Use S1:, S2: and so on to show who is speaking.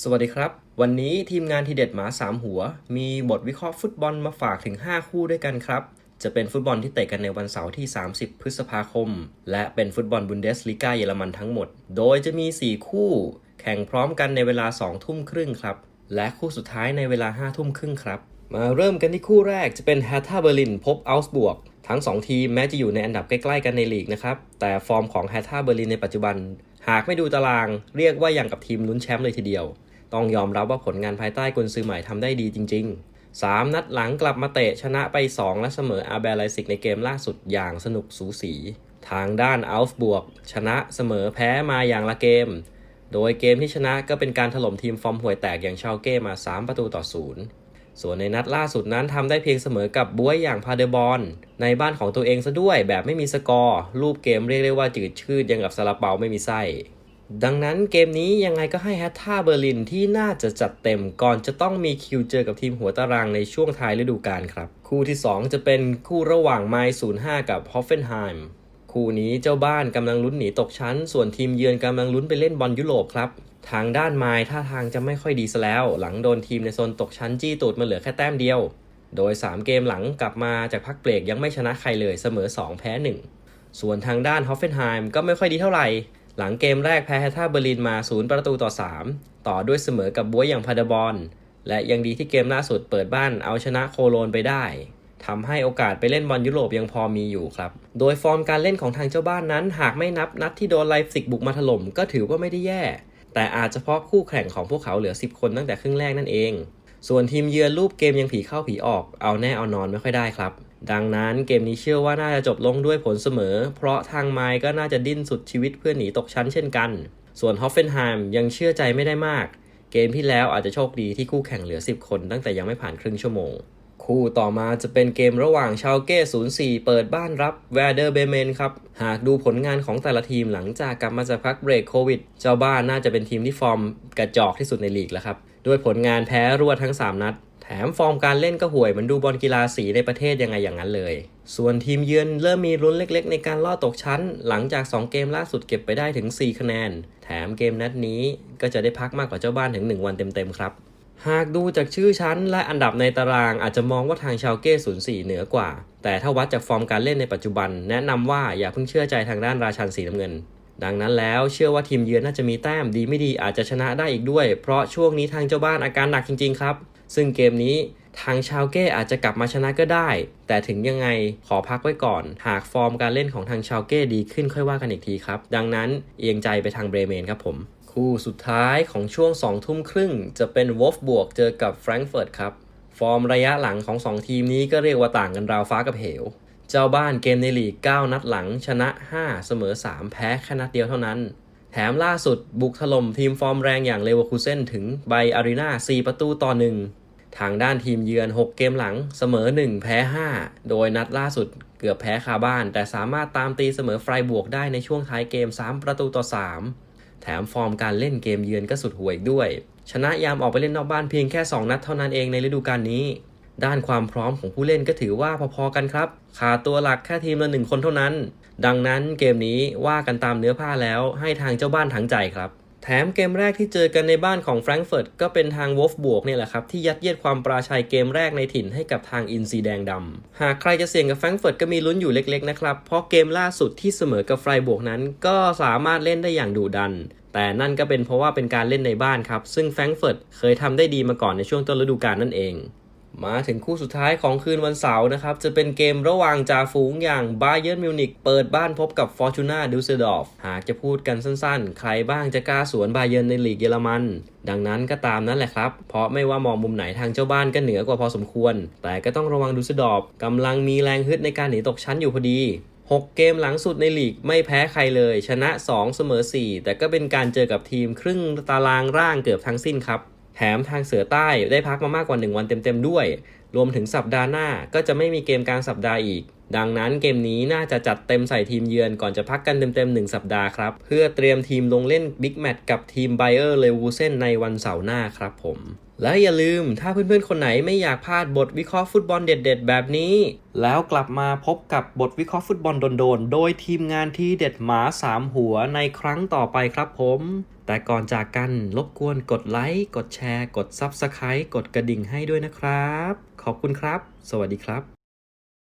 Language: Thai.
S1: สวัสดีครับ วันนี้ทีมงานทีเด็ดหมาสามหัว มีบทวิเคราะห์ฟุตบอลมาฝากถึง 5 คู่ด้วยกันครับ จะเป็นฟุตบอลที่เตะกันในวันเสาร์ที่ 30 พฤษภาคม และเป็นฟุตบอลบุนเดสลีกาเยอรมันทั้งหมด โดยจะมี 4 คู่ แข่งพร้อมกันในเวลา 2 ทุ่มครึ่งครับ และคู่สุดท้ายในเวลา 5 ทุ่มครึ่งครับ มาเริ่มกันที่คู่แรกจะเป็นแฮต t าเบอร์ลินพบอัลส์บวกทั้ง 2 ทีมแม้จะอยู่ในอันดับใกล้ๆกันในลีกนะครับแต่ฟอร์มของแฮต t าเบอร์ลินในปัจจุบัน หากไม่ดูตารางเรียกว่าอย่างกับทีมลุ้นแชมป์เลยทีเดียว ต้องยอมรับว่าผลงานภายใต้กุนซือใหม่ทำได้ดีจริง ๆ 3 นัดหลังกลับมาเตะชนะไป 2 และเสมออาเบลไลซิกในเกมล่าสุดอย่างสนุกสูสี ทางด้านอัลส์บวก ชนะเสมอแพ้มาอย่างละเกม โดยเกมที่ชนะก็เป็นการถล่มทีมฟอร์มห่วยแตกอย่างชาวเก้มา 3 ประตูต่อศูนย์ ส่วนในนัดล่าสุดนั้นทำได้เพียงเสมอกับบ้วยอย่างพาเดบอลในบ้านของตัวเองซะด้วยแบบไม่มีสกอร์รูปเกมเรียกได้ว่าจืดชืดยังกับซาลาเปาไม่มีไส้ดังนั้นเกมนี้ยังไงก็ให้แฮตท่าเบอร์ลินที่น่าจะจัดเต็มก่อนจะต้องมีคิวเจอกับทีมหัวตารางในช่วงท้ายฤดูกาลครับ คู่ที่ 2 จะเป็นคู่ระหว่างไมล์05 กับฮอฟเฟนไฮม์คู่นี้เจ้าบ้านกำลังลุ้นหนีตกชั้น ส่วนทีมเยือนกำลังลุ้นไปเล่นบอลยุโรปครับ ทางด้านไมล์ท่าทางจะไม่ค่อยดีซะแล้ว หลังโดนทีมในโซนตกชั้นจี้ตูดมาเหลือแค่แต้มเดียว โดย 3 เกมหลังกลับมาจากพักเบรกยังไม่ชนะใครเลยเสมอ 2 แพ้ 1 ส่วนทางด้านฮอฟเฟนไฮม์ก็ไม่ค่อยดีเท่าไหร่ หลังเกมแรกแพ้แฮท่าเบอร์ลินมา 0 ประตูต่อ 3 ต่อด้วยเสมอกับบัวอย่างพาดบอลและยังดีที่เกมล่าสุดเปิดบ้านเอาชนะโคโลนไปได้ทำให้โอกาสไปเล่นบอลยุโรปยังพอมีอยู่ครับ โดยฟอร์มการเล่นของทางเจ้าบ้านนั้น หากไม่นับนัดที่โดนไลฟ์ซิกบุกมาถล่มก็ถือว่าไม่ได้แย่ แต่อาจจะเพาะคู่แข่งของพวกเขาเหลือ 10 คนตั้งแต่ครึ่งแรกนั่นเอง ส่วนทีมเยือนรูปเกมยังผีเข้าผีออกเอาแน่เอานอนไม่ค่อยได้ครับ ดังนั้นเกมนี้เชื่อว่าน่าจะจบลงด้วยผลเสมอ เพราะทางไมล์ก็น่าจะดิ้นสุดชีวิตเพื่อหนีตกชั้นเช่นกัน ส่วนฮอฟเฟนไฮม์ยังเชื่อใจไม่ได้มาก เกมที่แล้วอาจจะโชคดีที่คู่แข่งเหลือ 10 คนตั้งแต่ยังไม่ผ่านครึ่งชั่วโมง คู่ต่อมาจะเป็นเกมระหว่างชาวเก้04 เปิดบ้านรับแวเดอร์เบเมนครับ หากดูผลงานของแต่ละทีมหลังจากกลับมาจากพักเบรกโควิด เจ้าบ้านน่าจะเป็นทีมที่ฟอร์มกระจอกที่สุดในลีกแล้วครับ ด้วยผลงานแพ้รวดทั้ง 3 นัด แถมฟอร์มการเล่นก็ห่วยเหมือนดูบอลกีฬาสีในประเทศยังไงอย่างนั้นเลย ส่วนทีมเยือนเริ่มมีลุ้นเล็ก ๆ ในการลอดตกชั้น หลังจาก 2 เกมล่าสุดเก็บไปได้ถึง 4 คะแนน แถมเกมนัดนี้ก็จะได้พักมากกว่าเจ้าบ้านถึง 1 วันเต็มๆครับ หากดูจากชื่อชั้นและอันดับในตารางอาจจะมองว่าทางชาวเก้04เหนือกว่า แต่ถ้าวัดจากฟอร์มการเล่นในปัจจุบัน แนะนำว่าอย่าเพิ่งเชื่อใจทางด้านราชันสีน้ำเงิน ดังนั้นแล้วเชื่อว่าทีมเยือนน่าจะมีแต้มดีไม่ดีอาจจะชนะได้อีกด้วย เพราะช่วงนี้ทางเจ้าบ้านอาการหนักจริง ๆ ครับ ซึ่งเกมนี้ทางชาวเก้อาจจะกลับมาชนะก็ได้ แต่ถึงยังไงขอพักไว้ก่อน หากฟอร์มการเล่นของทางชาวเก้ดีขึ้นค่อยว่ากันอีกทีครับ ดังนั้นเอียงใจไปทางเบรเมนครับผม คู่สุดท้ายของช่วง 2 ทุ่มครึ่ง จะเป็นวอฟบวกเจอกับแฟรงก์เฟิร์ตครับ ฟอร์มระยะหลังของ 2 ทีมนี้ก็เรียกว่าต่างกันราวฟ้ากับเหว เจ้าบ้านเกมในลีก 9 นัดหลัง ชนะ 5 เสมอ 3 แพ้แค่นัดเดียวเท่านั้น แถมล่าสุดบุกถล่มทีมฟอร์มแรงอย่างเลเวอร์คูเซนถึงไบอารีนา4ประตูต่อ 1 ทางด้านทีมเยือน 6 เกมหลังเสมอ 1 แพ้ 5 โดยนัดล่าสุดเกือบแพ้คาบ้าน แต่สามารถตามตีเสมอไฟบวกได้ในช่วงท้ายเกม 3 ประตูต่อ 3 แถมฟอร์มการเล่นเกมเยือนก็สุดห่วยด้วย ชนะยามออกไปเล่นนอกบ้านเพียงแค่ 2 นัดเท่านั้นเองในฤดูกาลนี้ ด้านความพร้อมของผู้เล่นก็ถือว่าพอๆกันครับ ขาดตัวหลักแค่ทีมละหนึ่งคนเท่านั้น ดังนั้นเกมนี้ว่ากันตามเนื้อผ้าแล้วให้ทางเจ้าบ้านทั้งใจครับ แถมเกมแรกที่เจอกันในบ้านของแฟรงก์เฟิร์ตก็เป็นทางวอฟบวกเนี่ยแหละครับ ที่ยัดเยียดความปราชัยเกมแรกในถิ่นให้กับทางอินซีแดงดำหากใครจะเสี่ยงกับแฟรงก์เฟิร์ตก็มีลุ้นอยู่เล็กๆนะครับ เพราะเกมล่าสุดที่เสมอกับไฟบวกนั้น ก็สามารถเล่นได้อย่างดุดัน แต่นั่นก็เป็นเพราะว่าเป็นการเล่นในบ้านครับ ซึ่งแฟรงก์เฟิร์ตเคยทำได้ดีมาก่อนในช่วงต้นฤดูกาลนั่นเอง มาถึงคู่สุดท้ายของคืนวันเสาร์นะครับ จะเป็นเกมระหว่างจ่าฝูงอย่างบาเยิร์นมิวนิกเปิดบ้านพบกับฟอร์จูน่าดูเซดอฟหากจะพูดกันสั้นๆ ใครบ้างจะกล้าสวนบาเยิร์นในลีกเยอรมัน ดังนั้นก็ตามนั้นแหละครับ เพราะไม่ว่ามองมุมไหนทางเจ้าบ้านก็เหนือกว่าพอสมควร แต่ก็ต้องระวังดูเซดอฟกำลังมีแรงฮึดในการหนีตกชั้นอยู่พอดี6 เกมหลังสุดในลีกไม่แพ้ใครเลย ชนะ 2 เสมอ 4 แต่ก็เป็นการเจอกับทีมครึ่งตารางร่างเกือบทั้งสิ้นครับ แถมทางเสือใต้ได้พักมามากกว่า 1 วันเต็มๆด้วย รวมถึงสัปดาห์หน้าก็จะไม่มีเกมกลางสัปดาห์อีก ดังนั้นเกมนี้น่าจะจัดเต็มใส่ทีมเยือนก่อนจะพักกันเต็มๆ1สัปดาห์ครับ เพื่อเตรียมทีมลงเล่นบิ๊กแมตช์กับทีมไบเออร์เลวูเซนในวันเสาร์หน้าครับผม และอย่าลืมถ้าเพื่อนๆ คนไหนไม่อยากพลาดบทวิเคราะห์ฟุตบอลเด็ด ๆ แบบนี้ แล้วกลับมาพบกับบทวิเคราะห์ฟุตบอลโดนๆ โดยทีมงานที่เด็ดหมาสามหัวในครั้งต่อไปครับผม แต่ก่อนจากกันรบกวนกดไลค์ กดแชร์ กด Subscribe กดกระดิ่งให้ด้วยนะครับ ขอบคุณครับ สวัสดีครับ